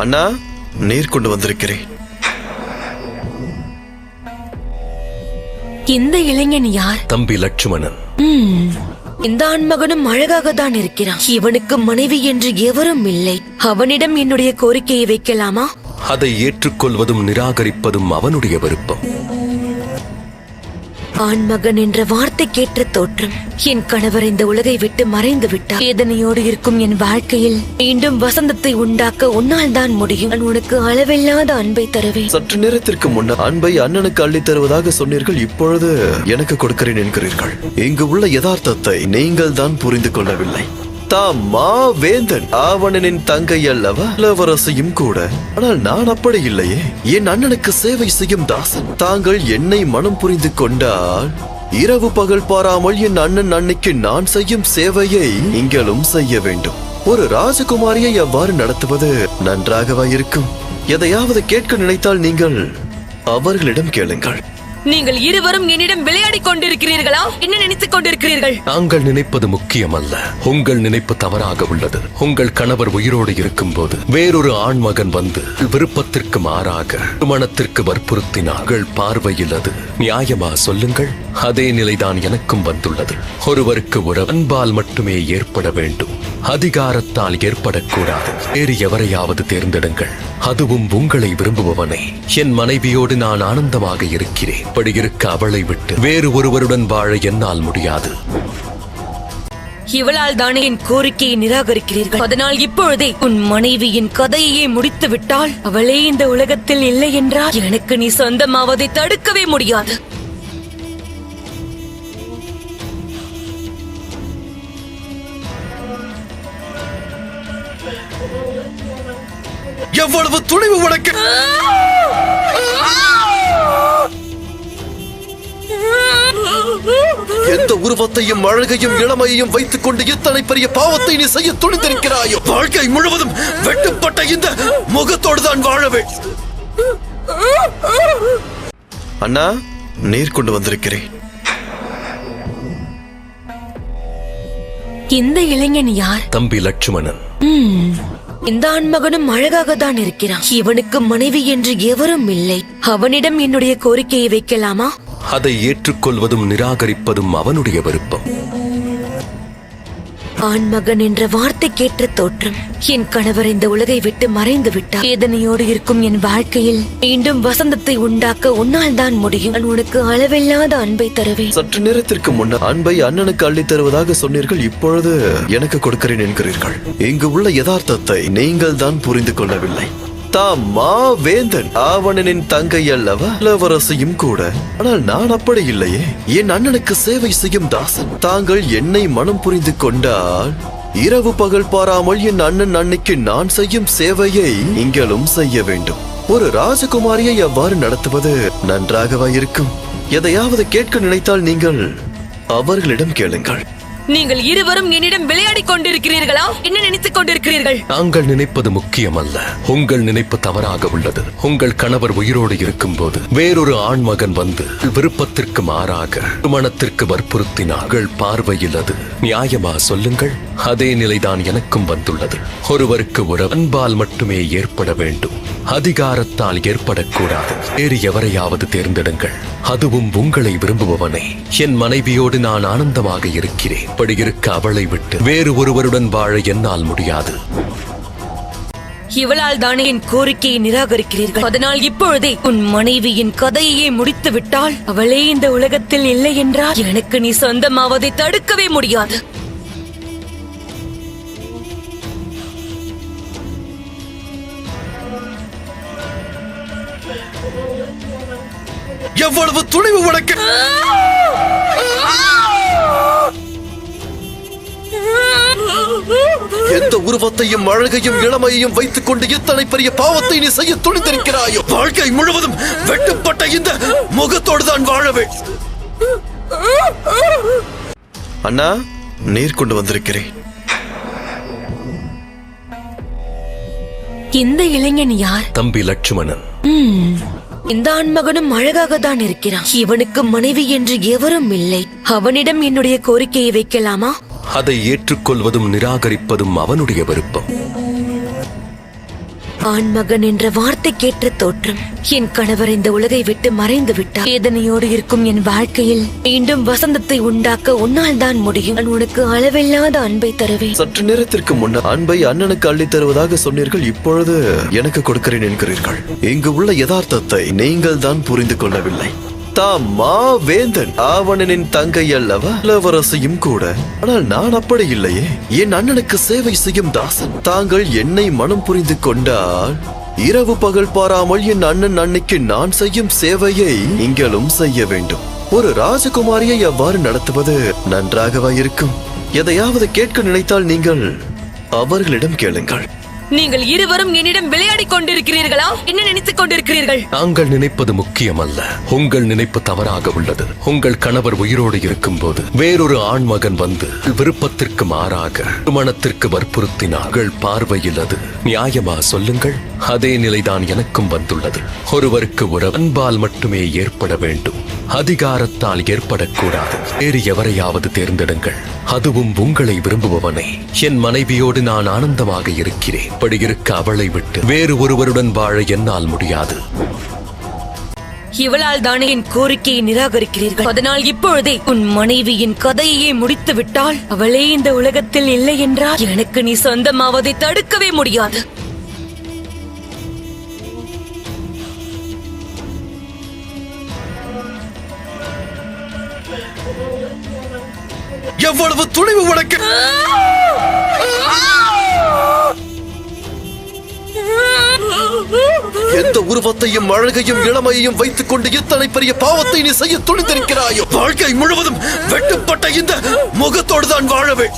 அண்ணா நீர் கொண்டு வந்திருக்கிறேன். இந்த இளைஞன் யார்? தம்பி லட்சுமணன். இந்த ஆண்மகனும் அழகாக தான் இருக்கிறான். இவனுக்கு மனைவி என்று எவரும் இல்லை. அவனிடம் என்னுடைய கோரிக்கையை வைக்கலாமா? அதை ஏற்றுக்கொள்வதும் நிராகரிப்பதும் அவனுடைய விருப்பம். ஆண் மகன் என்ற வார்த்தை கேட்ட தோற்றம். என் கணவர் இந்த உலகை விட்டு மறைந்து விட்டார். வேதனையோடு இருக்கும் என் வாழ்க்கையில் மீண்டும் வசந்தத்தை உண்டாக்க உன்னால் தான் முடியும். நான் உனக்கு அளவில்லாத அன்பை தருவேன். சற்று நேரத்திற்கு முன்னர் அன்பை அண்ணனுக்கு அள்ளித் தருவதாக சொன்னீர்கள். இப்பொழுது எனக்கு கொடுக்கிறேன் என்கிறீர்கள். இங்கு உள்ள யதார்த்தத்தை நீங்கள் தான் புரிந்து கொள்ளவில்லை. தாம் மா வேந்தன் ஆவணனின் தங்கை அல்லவா? இளவரசியும் கூட. ஆனால் நான் அப்படி இல்லையே. என் அண்ணனுக்கு சேவை செய்யும் தாசன். தாங்கள் என்னை மனம் புரிந்து கொண்டால் இரவு பகல் பாராமல் என் அண்ணன் அன்னைக்கு நான் செய்யும் சேவையை நீங்களும் செய்ய வேண்டும். ஒரு ராஜகுமாரியை அவ்வாறு நடத்துவது நன்றாகவா இருக்கும். எதையாவது கேட்க நினைத்தால் நீங்கள் அவர்களிடம் கேளுங்கள். நீங்கள் இருவரும் என்னிடம் விளையாடிக் கொண்டிருக்கிறீர்களா? என்ன நினைத்துக் கொண்டிருக்கிறீர்கள்? நாங்கள் நினைப்பது முக்கியமல்ல. உங்கள் நினைப்பு தவறாக உள்ளது. உங்கள் கணவர் உயிரோடு இருக்கும்போது வேறொரு ஆண்மகன் வந்து விருப்பத்திற்கு மாறாக திருமணத்திற்கு வற்புறுத்தினார்கள். பார்வையில் அது நியாயமா சொல்லுங்கள்? அதே நிலைதான் எனக்கும் வந்துள்ளது. ஒருவருக்கு ஒரு அன்பால் மட்டுமே ஏற்பட வேண்டும். அதிகாரத்தால் ஏற்படக்கூடாது. வேறு எவரையாவது தேர்ந்தெடுங்கள். அதுவும் உங்களை விரும்புபவனை. என் மனைவியோடு நான் ஆனந்தமாக இருக்கிறேன். இப்படி இருக்க அவளை விட்டு வேறு ஒருவருடன் வாழ என்னால் முடியாது. இவளால் தானே என் கோரிக்கையை நிராகரிக்கிறீர்கள். அதனால் இப்பொழுதே உன் மனைவியின் கதையையே முடித்து விட்டால் அவளே இந்த உலகத்தில் இல்லை என்றால் எனக்கு நீ சொந்தமாவதை தடுக்கவே முடியாது. எவ்வளவு துணிவு உனக்கு? எந்த உருவத்தையும் அழகையும் இளமையையும் வைத்துக் கொண்டு இத்தனை பெரிய பாவத்தை நீ செய்ய துணிந்திருக்கிறாயோ? வாழ்க்கை முழுவதும் வெட்டுப்பட்ட இந்த முகத்தோடு தான் வாழவே அண்ணா நீர் கொண்டு வந்திருக்கிறேன். இந்த இளைஞன் யார்? தம்பி லட்சுமணன். இந்த ஆண்மகனும் அழகாக தான் இருக்கிறான். இவனுக்கு மனைவி என்று எவரும் இல்லை. அவனிடம் என்னுடைய கோரிக்கையை வைக்கலாமா? அதை ஏற்றுக்கொள்வதும் நிராகரிப்பதும் அவனுடைய விருப்பம். ஆண்மகன் என்ற வார்த்தை கேட்ட தோற்றம் என் கணவர் இந்த உலகை விட்டு மறைந்து விட்டார். வேதனையோடு இருக்கும் என் வாழ்க்கையில் மீண்டும் வசந்தத்தை உண்டாக்க உன்னால் தான் முடியும். நான் உனக்கு அளவில்லாத அன்பை தருவேன். சற்று நேரத்திற்கு முன்னர் அன்பை அண்ணனுக்கு அள்ளித் தருவதாக சொன்னீர்கள். இப்பொழுது எனக்கு கொடுக்கிறேன் என்கிறீர்கள். இங்கு உள்ள யதார்த்தத்தை நீங்கள் தான் புரிந்து கொள்ளவில்லை. தாம் மா வேந்தன் ஆவணனின் தங்கை அல்லவா? இளவரசியும் கூட. ஆனால் நான் அப்படி இல்லையே. என் அண்ணனுக்கு சேவை செய்யும் தாசன். தாங்கள் என்னை மனம் புரிந்து கொண்டால் இரவு பகல் பாராமல் என் அண்ணன் அன்னைக்கு நான் செய்யும் சேவையை நீங்களும் செய்ய வேண்டும். ஒரு ராஜகுமாரியை எவ்வாறு நடத்துவது நன்றாகவா இருக்கும். எதையாவது கேட்க நினைத்தால் நீங்கள் அவர்களிடம் கேளுங்கள். நீங்கள் இருவரும் என்னிடம் விளையாடிக் கொண்டிருக்கிறீர்களா? என்ன நினைத்துக் கொண்டிருக்கிறீர்கள்? நாங்கள் நினைப்பது முக்கியமல்ல. உங்கள் நினைப்பு தவறாக உள்ளது. உங்கள் கணவர் உயிரோடு இருக்கும்போது வேறொரு ஆண்மகன் வந்து விருப்பத்திற்கு மாறாக திருமணத்திற்கு வற்புறுத்தினார் உங்கள் பார்வையில் அது நியாயமா சொல்லுங்கள்? அதே நிலைதான் எனக்கும் வந்துள்ளது. ஒருவருக்கு ஒரு அன்பால் மட்டுமே ஏற்பட வேண்டும். அதிகாரத்தால் ஏற்படக்கூடாது. வேறு எவரையாவது தேர்ந்தெடுங்கள். அதுவும் உங்களை விரும்புபவனே. என் மனைவியோடு நான் ஆனந்தமாக இருக்கிறேன். இப்படி இருக்க அவளை விட்டு வேறு ஒருவருடன் வாழ என்னால் முடியாது. இவளால் தானே என் கோரிக்கையை நிராகரிக்கிறீர்கள்? அதனால் இப்பொழுதே உன் மனைவியின் கதையையே முடித்து விட்டால் அவளே இந்த உலகத்தில் இல்லை என்றால் எனக்கு நீ சொந்தமாவதை தடுக்கவே முடியாது. எவ்வளவு துணிவு உனக்கு? எந்த உருவத்தையும் அழகையும் இளமையையும் வைத்துக் கொண்டு இத்தனை பெரிய பாவத்தை நீ செய்ய துணிந்திருக்கிறாயோ? வாழ்க்கை முழுவதும் வெட்டுப்பட்ட இந்த முகத்தோடு தான் வாழவே அண்ணா நீர் கொண்டு வந்திருக்கிறேன். இந்த இளைஞன் யார்? தம்பி லட்சுமணன். இந்த ஆண்மகனும் அழகாக தான் இருக்கிறான். இவனுக்கு மனைவி என்று எவரும் இல்லை. அவனிடம் என்னுடைய கோரிக்கையை வைக்கலாமா? அதை ஏற்றுக்கொள்வதும் நிராகரிப்பதும் அவனுடைய விருப்பம். ஆண்மகன் என்ற வார்த்தை கேட்ட தோற்றம் என் கணவர் இந்த உலகை விட்டு மறைந்து விட்டார். வேதனையோடு இருக்கும் என் வாழ்க்கையில் மீண்டும் வசந்தத்தை உண்டாக்க உன்னால் தான் முடியும். நான் உனக்கு அளவில்லாத அன்பை தருவேன். சற்று நேரத்திற்கு முன்னர் அன்பை அண்ணனுக்கு அள்ளித் தருவதாக சொன்னீர்கள். இப்பொழுது எனக்கு கொடுக்கிறேன் என்கிறீர்கள். இங்கு உள்ள யதார்த்தத்தை நீங்கள் தான் புரிந்து கொள்ளவில்லை. தாம் மா வேந்தன் ஆவணனின் தங்கை அல்லவா? இளவரசியும் கூட. ஆனால் நான் அப்படி இல்லையே. என் அண்ணனுக்கு சேவை செய்யும் தாசன். தாங்கள் என்னை மனம் புரிந்து கொண்டால் இரவு பகல் பாராமல் என் அண்ணன் அன்னைக்கு நான் செய்யும் சேவையை நீங்களும் செய்ய வேண்டும். ஒரு ராஜகுமாரியை அவ்வாறு நடத்துவது நன்றாகவா இருக்கும். எதையாவது கேட்க நினைத்தால் நீங்கள் அவர்களிடம் கேளுங்கள். நீங்கள் இருவரும் என்னிடம் விளையாடிக் கொண்டிருக்கிறீர்களா? என்ன நினைத்துக் கொண்டிருக்கிறீர்கள்? நாங்கள் நினைப்பது முக்கியமல்ல. உங்கள் நினைப்பு தவறாக உள்ளது. உங்கள் கணவர் உயிரோடு இருக்கும் போது வேறொரு ஆண்மகன் வந்து விருப்பத்திற்கு மாறாக திருமணத்திற்கு வற்புறுத்தினார் பார்வையில் அது நியாயமா சொல்லுங்கள்? அதே நிலைதான் எனக்கும் வந்துள்ளது. ஒருவருக்கு ஒரு அன்பால் மட்டுமே ஏற்பட வேண்டும். அதிகாரத்தால் ஏற்படக்கூடாது. வேறு எவரையாவது தேர்ந்தெடுங்கள். அதுவும் உங்களை விரும்புபவனை. என் மனைவியோடு நான் ஆனந்தமாக இருக்கிறேன். இப்படி இருக்க அவளை விட்டு வேறு ஒருவருடன் வாழ என்னால் முடியாது. இவளால் தானே என் கோரிக்கையை நிராகரிக்கிறீர்கள். அதனால் இப்பொழுதே உன் மனைவியின் கதையையே முடித்து விட்டால் அவளே இந்த உலகத்தில் இல்லை என்றால் எனக்கு நீ சொந்தமாவதை தடுக்கவே முடியாது. எவ்வளவு துணிவு உனக்கு? எந்த உருவத்தையும் அழகையும் இளமையையும் வைத்துக் கொண்டு இத்தனை பெரிய பாவத்தை நீ செய்ய துணிந்திருக்கிறாயோ? வாழ்க்கை முழுவதும் வெட்டுப்பட்ட இந்த முகத்தோடு தான் வாழவே